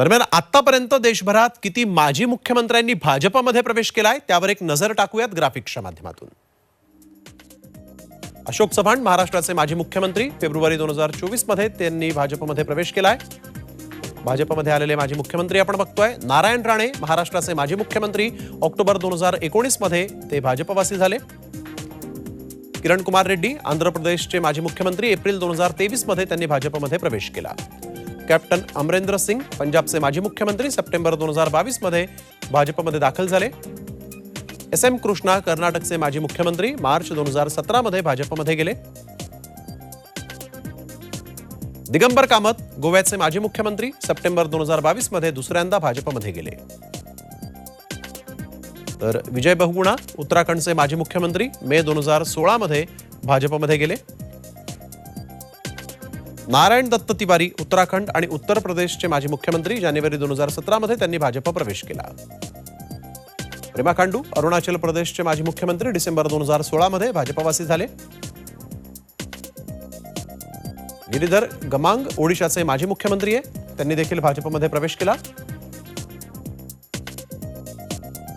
दरम्यान आतापर्यंत देशभरात किती माजी मुख्यमंत्र्यांनी भाजपमध्ये प्रवेश केलाय त्यावर एक नजर टाकूयात ग्राफिक्सच्या माध्यमातून. अशोक चव्हाण महाराष्ट्राचे माजी मुख्यमंत्री फेब्रुवारी दोन हजार चोवीसमध्ये त्यांनी भाजपमध्ये प्रवेश केलाय. भाजपमध्ये आलेले माजी मुख्यमंत्री आपण बघतोय. नारायण राणे महाराष्ट्राचे माजी मुख्यमंत्री ऑक्टोबर दोन हजार एकोणीसमध्ये ते भाजपवासी झाले. किरण कुमार रेड्डी आंध्र प्रदेशचे माजी मुख्यमंत्री एप्रिल दोन हजार तेवीसमध्ये त्यांनी भाजपमध्ये प्रवेश केला. कॅप्टन अमरेंद्र सिंग पंजाबचे माजी मुख्यमंत्री सप्टेंबर दोन हजार बावीसमध्ये भाजपमध्ये दाखल झाले. एस एम कृष्णा कर्नाटकचे माजी मुख्यमंत्री मार्च दोन हजार सतरामध्ये भाजपमध्ये गेले. दिगंबर कामत गोव्याचे माजी मुख्यमंत्री सप्टेंबर दोन हजार बावीसमध्ये दुसऱ्यांदा भाजपमध्ये गेले. तर विजय बहुगुणा उत्तराखंडचे माजी मुख्यमंत्री मे दोन हजार सोळामध्ये भाजपमध्ये गेले. नारायण दत्त तिवारी उत्तराखंड आणि उत्तर प्रदेशचे माजी मुख्यमंत्री जानेवारी दोन हजार सतरामध्ये त्यांनी भाजप प्रवेश केला. प्रेमा खांडू अरुणाचल प्रदेशचे माजी मुख्यमंत्री डिसेंबर दोन हजार सोळा मध्ये भाजपवासी झाले. गिरीधर गमांग ओडिशाचे माजी मुख्यमंत्री आहे त्यांनी देखील भाजपमध्ये प्रवेश केला.